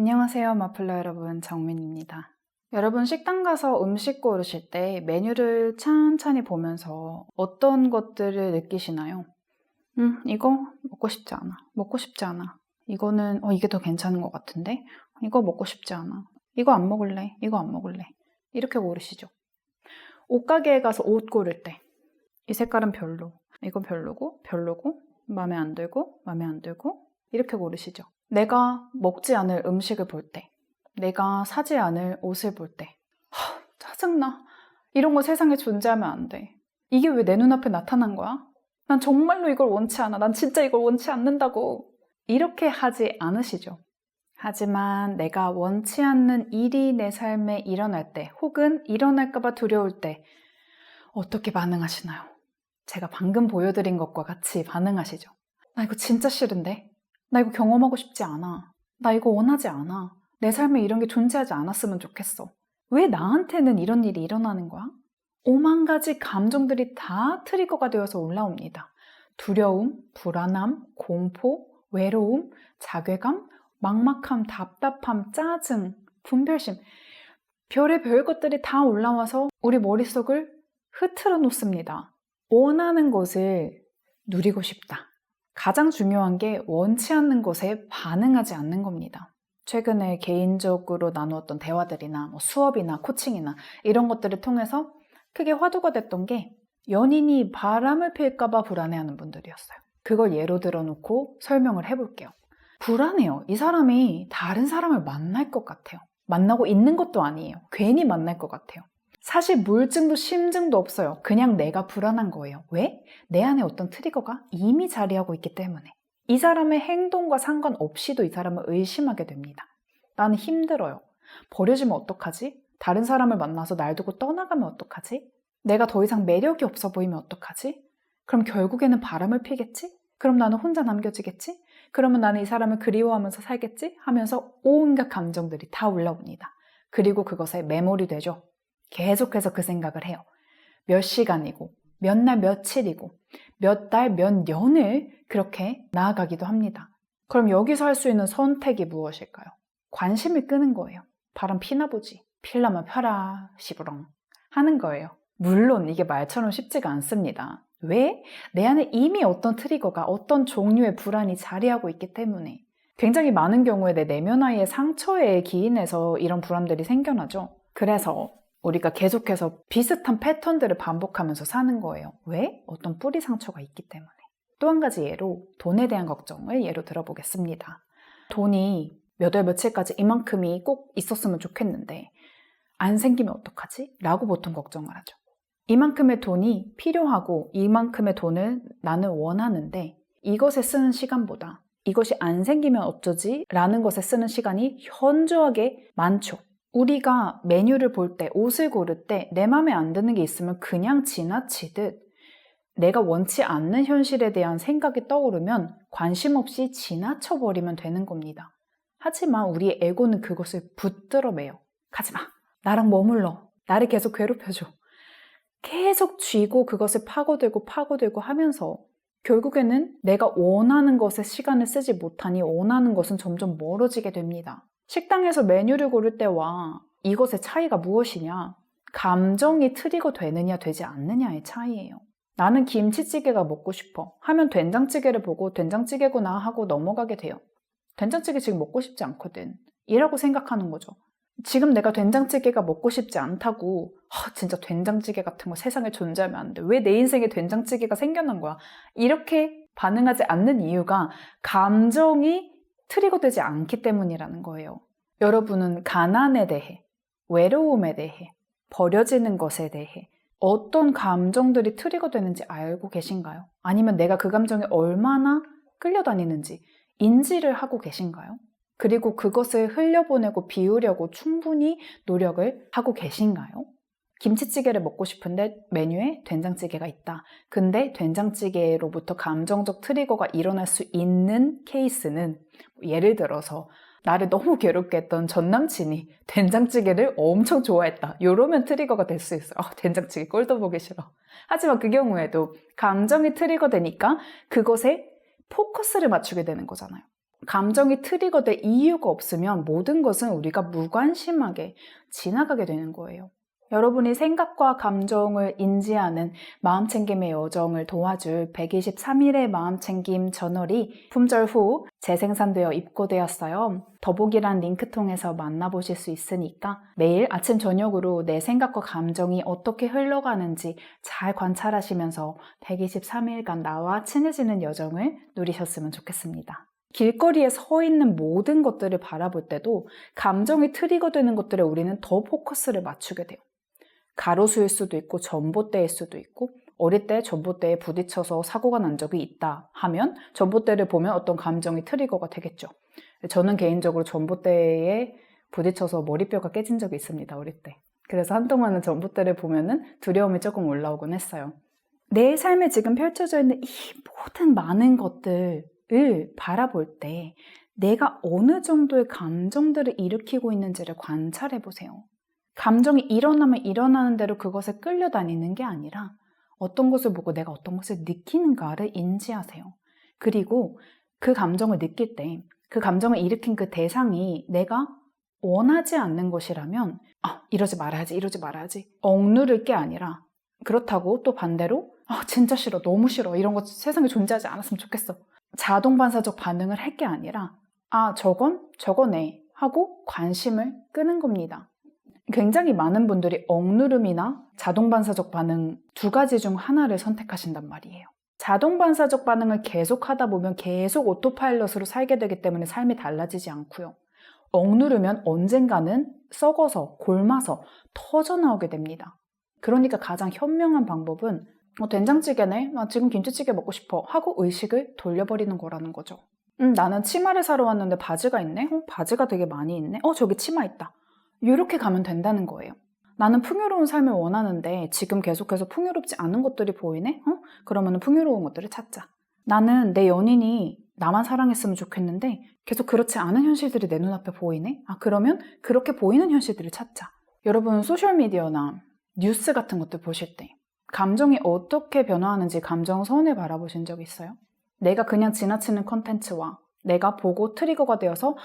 안녕하세요, 마플러 여러분. 정민입니다. 여러분, 식당 가서 음식 고르실 때 메뉴를 찬찬히 보면서 어떤 것들을 느끼시나요? 음, 이거 먹고 싶지 않아. 먹고 싶지 않아. 이거는, 어, 이게 더 괜찮은 것 같은데? 이거 먹고 싶지 않아. 이거 안 먹을래. 이거 안 먹을래. 이렇게 고르시죠. 옷가게에 가서 옷 고를 때. 이 색깔은 별로. 이건 별로고, 별로고, 마음에 안 들고, 마음에 안 들고, 이렇게 고르시죠. 내가 먹지 않을 음식을 볼 때, 내가 사지 않을 옷을 볼 때, 하, 짜증나. 이런 거 세상에 존재하면 안 돼. 이게 왜 내 눈앞에 나타난 거야? 난 정말로 이걸 원치 않아. 난 진짜 이걸 원치 않는다고. 이렇게 하지 않으시죠. 하지만 내가 원치 않는 일이 내 삶에 일어날 때, 혹은 일어날까봐 두려울 때, 어떻게 반응하시나요? 제가 방금 보여드린 것과 같이 반응하시죠. 나 이거 진짜 싫은데? 나 이거 경험하고 싶지 않아. 나 이거 원하지 않아. 내 삶에 이런 게 존재하지 않았으면 좋겠어. 왜 나한테는 이런 일이 일어나는 거야? 오만 가지 감정들이 다 트리거가 되어서 올라옵니다. 두려움, 불안함, 공포, 외로움, 자괴감, 막막함, 답답함, 짜증, 분별심. 별의 별 것들이 다 올라와서 우리 머릿속을 흐트러 놓습니다. 원하는 것을 누리고 싶다. 가장 중요한 게 원치 않는 것에 반응하지 않는 겁니다. 최근에 개인적으로 나누었던 대화들이나 뭐 수업이나 코칭이나 이런 것들을 통해서 크게 화두가 됐던 게 연인이 바람을 필까봐 불안해하는 분들이었어요. 그걸 예로 들어놓고 설명을 해볼게요. 불안해요. 이 사람이 다른 사람을 만날 것 같아요. 만나고 있는 것도 아니에요. 괜히 만날 것 같아요. 사실 물증도 심증도 없어요. 그냥 내가 불안한 거예요. 왜? 내 안에 어떤 트리거가 이미 자리하고 있기 때문에. 이 사람의 행동과 상관없이도 이 사람을 의심하게 됩니다. 나는 힘들어요. 버려지면 어떡하지? 다른 사람을 만나서 날 두고 떠나가면 어떡하지? 내가 더 이상 매력이 없어 보이면 어떡하지? 그럼 결국에는 바람을 피겠지? 그럼 나는 혼자 남겨지겠지? 그러면 나는 이 사람을 그리워하면서 살겠지? 하면서 온갖 감정들이 다 올라옵니다. 그리고 그것에 메모리 되죠. 계속해서 그 생각을 해요. 몇 시간이고, 몇 날 며칠이고, 몇 달, 몇 년을 그렇게 나아가기도 합니다. 그럼 여기서 할 수 있는 선택이 무엇일까요? 관심을 끄는 거예요. 바람 피나 보지. 필라면 펴라, 시부렁. 하는 거예요. 물론 이게 말처럼 쉽지가 않습니다. 왜? 내 안에 이미 어떤 트리거가 어떤 종류의 불안이 자리하고 있기 때문에. 굉장히 많은 경우에 내 내면화의 상처에 기인해서 이런 불안들이 생겨나죠. 그래서 우리가 계속해서 비슷한 패턴들을 반복하면서 사는 거예요. 왜? 어떤 뿌리 상처가 있기 때문에. 또 한 가지 예로 돈에 대한 걱정을 예로 들어보겠습니다. 돈이 몇 월 며칠까지 이만큼이 꼭 있었으면 좋겠는데 안 생기면 어떡하지? 라고 보통 걱정을 하죠. 이만큼의 돈이 필요하고 이만큼의 돈을 나는 원하는데 이것에 쓰는 시간보다 이것이 안 생기면 어쩌지? 라는 것에 쓰는 시간이 현저하게 많죠. 우리가 메뉴를 볼 때, 옷을 고를 때내 맘에 안 드는 게 있으면 그냥 지나치듯 내가 원치 않는 현실에 대한 생각이 떠오르면 관심 없이 지나쳐버리면 되는 겁니다. 하지만 우리의 에고는 그것을 붙들어 매요. 가지 마. 나랑 머물러. 나를 계속 괴롭혀줘. 계속 쥐고 그것을 파고들고 파고들고 하면서 결국에는 내가 원하는 것에 시간을 쓰지 못하니 원하는 것은 점점 멀어지게 됩니다. 식당에서 메뉴를 고를 때와 이것의 차이가 무엇이냐? 감정이 트리거 되느냐 되지 않느냐의 차이예요. 나는 김치찌개가 먹고 싶어 하면 된장찌개를 보고 된장찌개구나 하고 넘어가게 돼요. 된장찌개 지금 먹고 싶지 않거든. 이라고 생각하는 거죠. 지금 내가 된장찌개가 먹고 싶지 않다고 아, 진짜 된장찌개 같은 거 세상에 존재하면 안 돼. 왜 내 인생에 된장찌개가 생겨난 거야? 이렇게 반응하지 않는 이유가 감정이 트리거되지 않기 때문이라는 거예요. 여러분은 가난에 대해, 외로움에 대해, 버려지는 것에 대해 어떤 감정들이 트리거되는지 알고 계신가요? 아니면 내가 그 감정에 얼마나 끌려다니는지 인지를 하고 계신가요? 그리고 그것을 흘려보내고 비우려고 충분히 노력을 하고 계신가요? 김치찌개를 먹고 싶은데 메뉴에 된장찌개가 있다. 근데 된장찌개로부터 감정적 트리거가 일어날 수 있는 케이스는 예를 들어서 나를 너무 괴롭게 했던 전 남친이 된장찌개를 엄청 좋아했다. 요러면 트리거가 될 수 있어요. 어, 된장찌개 꼴도 보기 싫어. 하지만 그 경우에도 감정이 트리거 되니까 그것에 포커스를 맞추게 되는 거잖아요. 감정이 트리거 될 이유가 없으면 모든 것은 우리가 무관심하게 지나가게 되는 거예요. 여러분이 생각과 감정을 인지하는 마음챙김의 여정을 도와줄 123일의 마음챙김 저널이 품절 후 재생산되어 입고되었어요. 더보기란 링크 통해서 만나보실 수 있으니까 매일 아침 저녁으로 내 생각과 감정이 어떻게 흘러가는지 잘 관찰하시면서 123일간 나와 친해지는 여정을 누리셨으면 좋겠습니다. 길거리에 서 있는 모든 것들을 바라볼 때도 감정이 트리거 되는 것들에 우리는 더 포커스를 맞추게 돼요. 가로수일 수도 있고 전봇대일 수도 있고 어릴 때 전봇대에 부딪혀서 사고가 난 적이 있다 하면 전봇대를 보면 어떤 감정이 트리거가 되겠죠. 저는 개인적으로 전봇대에 부딪혀서 머리뼈가 깨진 적이 있습니다. 어릴 때. 그래서 한동안은 전봇대를 보면은 두려움이 조금 올라오곤 했어요. 내 삶에 지금 펼쳐져 있는 이 모든 많은 것들 을 바라볼 때 내가 어느 정도의 감정들을 일으키고 있는지를 관찰해 보세요. 감정이 일어나면 일어나는 대로 그것에 끌려다니는 게 아니라 어떤 것을 보고 내가 어떤 것을 느끼는가를 인지하세요. 그리고 그 감정을 느낄 때 그 감정을 일으킨 그 대상이 내가 원하지 않는 것이라면 아 이러지 말아야지 이러지 말아야지 억누를 게 아니라 그렇다고 또 반대로 아 진짜 싫어 너무 싫어 이런 것 세상에 존재하지 않았으면 좋겠어 자동 반사적 반응을 할 게 아니라 아 저건 저거네 하고 관심을 끄는 겁니다. 굉장히 많은 분들이 억누름이나 자동 반사적 반응 두 가지 중 하나를 선택하신단 말이에요. 자동 반사적 반응을 계속 하다 보면 계속 오토파일럿으로 살게 되기 때문에 삶이 달라지지 않고요. 억누르면 언젠가는 썩어서 골마서 터져 나오게 됩니다. 그러니까 가장 현명한 방법은 어, 된장찌개네? 나 지금 김치찌개 먹고 싶어. 하고 의식을 돌려버리는 거라는 거죠. 음, 나는 치마를 사러 왔는데 바지가 있네? 어, 바지가 되게 많이 있네? 어, 저기 치마 있다. 이렇게 가면 된다는 거예요. 나는 풍요로운 삶을 원하는데 지금 계속해서 풍요롭지 않은 것들이 보이네? 어? 그러면 풍요로운 것들을 찾자. 나는 내 연인이 나만 사랑했으면 좋겠는데 계속 그렇지 않은 현실들이 내 눈앞에 보이네? 아, 그러면 그렇게 보이는 현실들을 찾자. 여러분, 소셜미디어나 뉴스 같은 것들 보실 때 감정이 어떻게 변화하는지 감정선을 바라보신 적 있어요? 내가 그냥 지나치는 컨텐츠와 내가 보고 트리거가 되어서 허,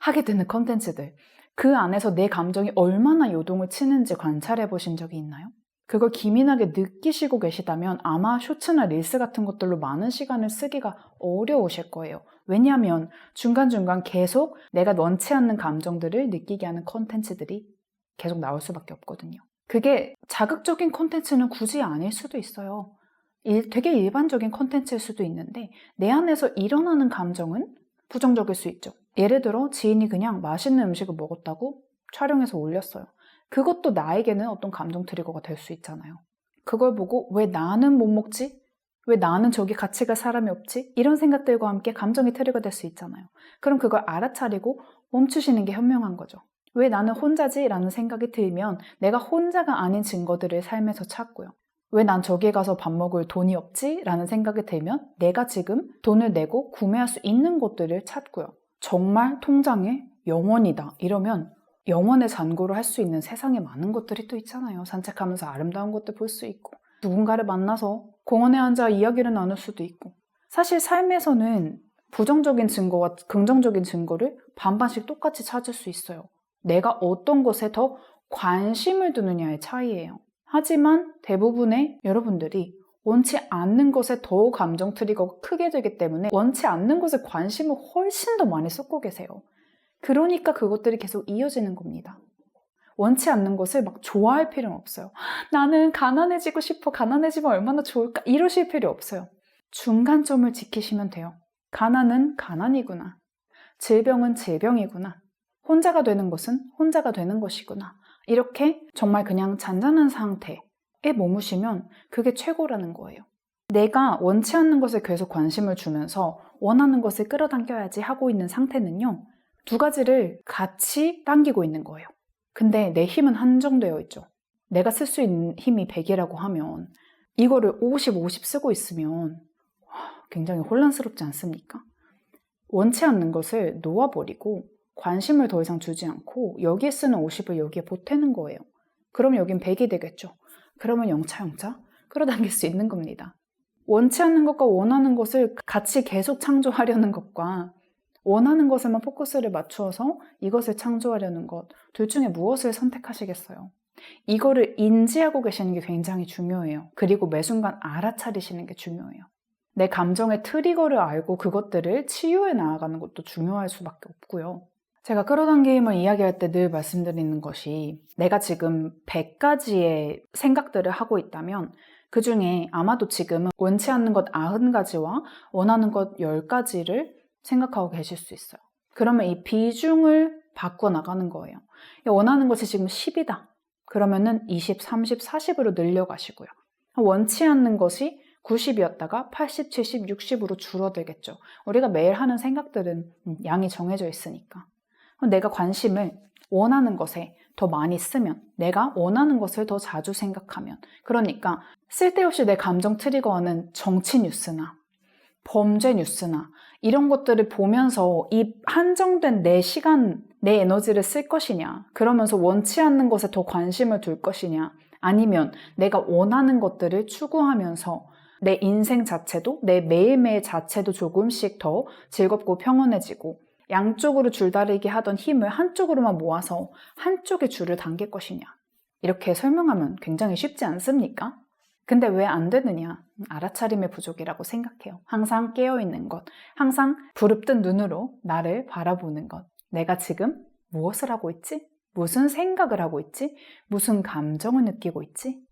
하게 되는 컨텐츠들 그 안에서 내 감정이 얼마나 요동을 치는지 관찰해 보신 적이 있나요? 그걸 기민하게 느끼시고 계시다면 아마 쇼츠나 릴스 같은 것들로 많은 시간을 쓰기가 어려우실 거예요. 왜냐하면 중간중간 계속 내가 원치 않는 감정들을 느끼게 하는 컨텐츠들이 계속 나올 수밖에 없거든요. 그게 자극적인 컨텐츠는 굳이 아닐 수도 있어요. 일, 되게 일반적인 컨텐츠일 수도 있는데 내 안에서 일어나는 감정은 부정적일 수 있죠. 예를 들어 지인이 그냥 맛있는 음식을 먹었다고 촬영해서 올렸어요. 그것도 나에게는 어떤 감정 트리거가 될 수 있잖아요. 그걸 보고 왜 나는 못 먹지? 왜 나는 저기 같이 갈 사람이 없지? 이런 생각들과 함께 감정이 트리거 될 수 있잖아요. 그럼 그걸 알아차리고 멈추시는 게 현명한 거죠. 왜 나는 혼자지? 라는 생각이 들면 내가 혼자가 아닌 증거들을 삶에서 찾고요. 왜 난 저기에 가서 밥 먹을 돈이 없지? 라는 생각이 들면 내가 지금 돈을 내고 구매할 수 있는 것들을 찾고요. 정말 통장에 영원이다. 이러면 영원의 잔고를 할수 있는 세상에 많은 것들이 또 있잖아요. 산책하면서 아름다운 것들 볼 수 있고, 누군가를 만나서 공원에 앉아 이야기를 나눌 수도 있고. 사실 삶에서는 부정적인 증거와 긍정적인 증거를 반반씩 똑같이 찾을 수 있어요. 내가 어떤 것에 더 관심을 두느냐의 차이예요. 하지만 대부분의 여러분들이 원치 않는 것에 더 감정 트리거가 크게 되기 때문에 원치 않는 것에 관심을 훨씬 더 많이 쏟고 계세요. 그러니까 그것들이 계속 이어지는 겁니다. 원치 않는 것을 막 좋아할 필요는 없어요. 나는 가난해지고 싶어. 가난해지면 얼마나 좋을까? 이러실 필요 없어요. 중간점을 지키시면 돼요. 가난은 가난이구나. 질병은 질병이구나. 혼자가 되는 것은 혼자가 되는 것이구나. 이렇게 정말 그냥 잔잔한 상태에 머무시면 그게 최고라는 거예요. 내가 원치 않는 것에 계속 관심을 주면서 원하는 것을 끌어당겨야지 하고 있는 상태는요, 두 가지를 같이 당기고 있는 거예요. 근데 내 힘은 한정되어 있죠. 내가 쓸 수 있는 힘이 100이라고 하면 이거를 50, 50 쓰고 있으면 굉장히 혼란스럽지 않습니까? 원치 않는 것을 놓아버리고 관심을 더 이상 주지 않고 여기에 쓰는 50을 여기에 보태는 거예요. 그럼 여긴 100이 되겠죠. 그러면 영차 영차 끌어당길 수 있는 겁니다. 원치 않는 것과 원하는 것을 같이 계속 창조하려는 것과 원하는 것에만 포커스를 맞추어서 이것을 창조하려는 것, 둘 중에 무엇을 선택하시겠어요? 이거를 인지하고 계시는 게 굉장히 중요해요. 그리고 매 순간 알아차리시는 게 중요해요. 내 감정의 트리거를 알고 그것들을 치유해 나아가는 것도 중요할 수밖에 없고요. 제가 끌어당김을 이야기할 때 늘 말씀드리는 것이 내가 지금 100가지의 생각들을 하고 있다면 그 중에 아마도 지금은 원치 않는 것 90가지와 원하는 것 10가지를 생각하고 계실 수 있어요. 그러면 이 비중을 바꿔 나가는 거예요. 원하는 것이 지금 10이다. 그러면은 20, 30, 40으로 늘려가시고요. 원치 않는 것이 90이었다가 80, 70, 60으로 줄어들겠죠. 우리가 매일 하는 생각들은 음, 양이 정해져 있으니까. 내가 관심을 원하는 것에 더 많이 쓰면, 내가 원하는 것을 더 자주 생각하면, 그러니까 쓸데없이 내 감정 트리거하는 정치 뉴스나 범죄 뉴스나 이런 것들을 보면서 이 한정된 내 시간, 내 에너지를 쓸 것이냐, 그러면서 원치 않는 것에 더 관심을 둘 것이냐, 아니면 내가 원하는 것들을 추구하면서 내 인생 자체도, 내 매일매일 자체도 조금씩 더 즐겁고 평온해지고, 양쪽으로 줄다리기 하던 힘을 한쪽으로만 모아서 한쪽에 줄을 당길 것이냐. 이렇게 설명하면 굉장히 쉽지 않습니까? 근데 왜 안 되느냐? 알아차림의 부족이라고 생각해요. 항상 깨어있는 것, 항상 부릅뜬 눈으로 나를 바라보는 것. 내가 지금 무엇을 하고 있지? 무슨 생각을 하고 있지? 무슨 감정을 느끼고 있지?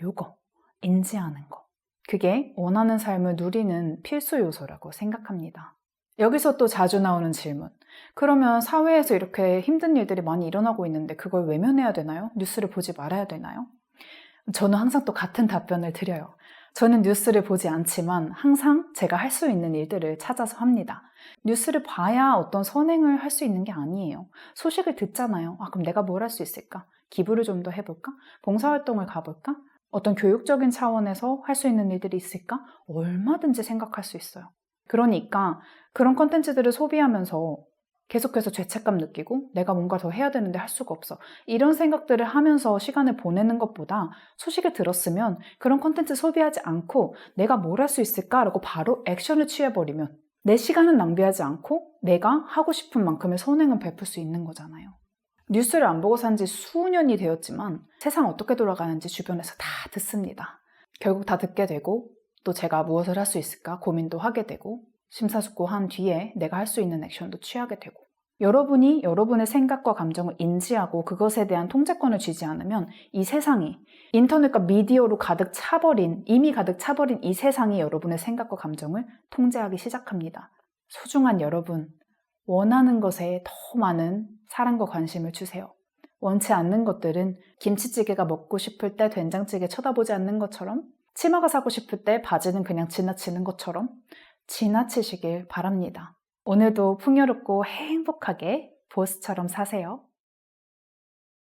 요거, 인지하는 거. 그게 원하는 삶을 누리는 필수 요소라고 생각합니다. 여기서 또 자주 나오는 질문. 그러면 사회에서 이렇게 힘든 일들이 많이 일어나고 있는데 그걸 외면해야 되나요? 뉴스를 보지 말아야 되나요? 저는 항상 또 같은 답변을 드려요. 저는 뉴스를 보지 않지만 항상 제가 할 수 있는 일들을 찾아서 합니다. 뉴스를 봐야 어떤 선행을 할 수 있는 게 아니에요. 소식을 듣잖아요. 아, 그럼 내가 뭘 할 수 있을까? 기부를 좀 더 해볼까? 봉사활동을 가볼까? 어떤 교육적인 차원에서 할 수 있는 일들이 있을까? 얼마든지 생각할 수 있어요. 그러니까 그런 컨텐츠들을 소비하면서 계속해서 죄책감 느끼고 내가 뭔가 더 해야 되는데 할 수가 없어. 이런 생각들을 하면서 시간을 보내는 것보다 소식을 들었으면 그런 컨텐츠 소비하지 않고 내가 뭘 할 수 있을까라고 바로 액션을 취해버리면 내 시간은 낭비하지 않고 내가 하고 싶은 만큼의 선행은 베풀 수 있는 거잖아요. 뉴스를 안 보고 산 지 수년이 되었지만 세상 어떻게 돌아가는지 주변에서 다 듣습니다. 결국 다 듣게 되고 또 제가 무엇을 할 수 있을까 고민도 하게 되고 심사숙고한 뒤에 내가 할 수 있는 액션도 취하게 되고 여러분이 여러분의 생각과 감정을 인지하고 그것에 대한 통제권을 쥐지 않으면 이 세상이 인터넷과 미디어로 가득 차버린 이미 가득 차버린 이 세상이 여러분의 생각과 감정을 통제하기 시작합니다. 소중한 여러분, 원하는 것에 더 많은 사랑과 관심을 주세요. 원치 않는 것들은 김치찌개가 먹고 싶을 때 된장찌개 쳐다보지 않는 것처럼 치마가 사고 싶을 때 바지는 그냥 지나치는 것처럼 지나치시길 바랍니다. 오늘도 풍요롭고 행복하게 보스처럼 사세요.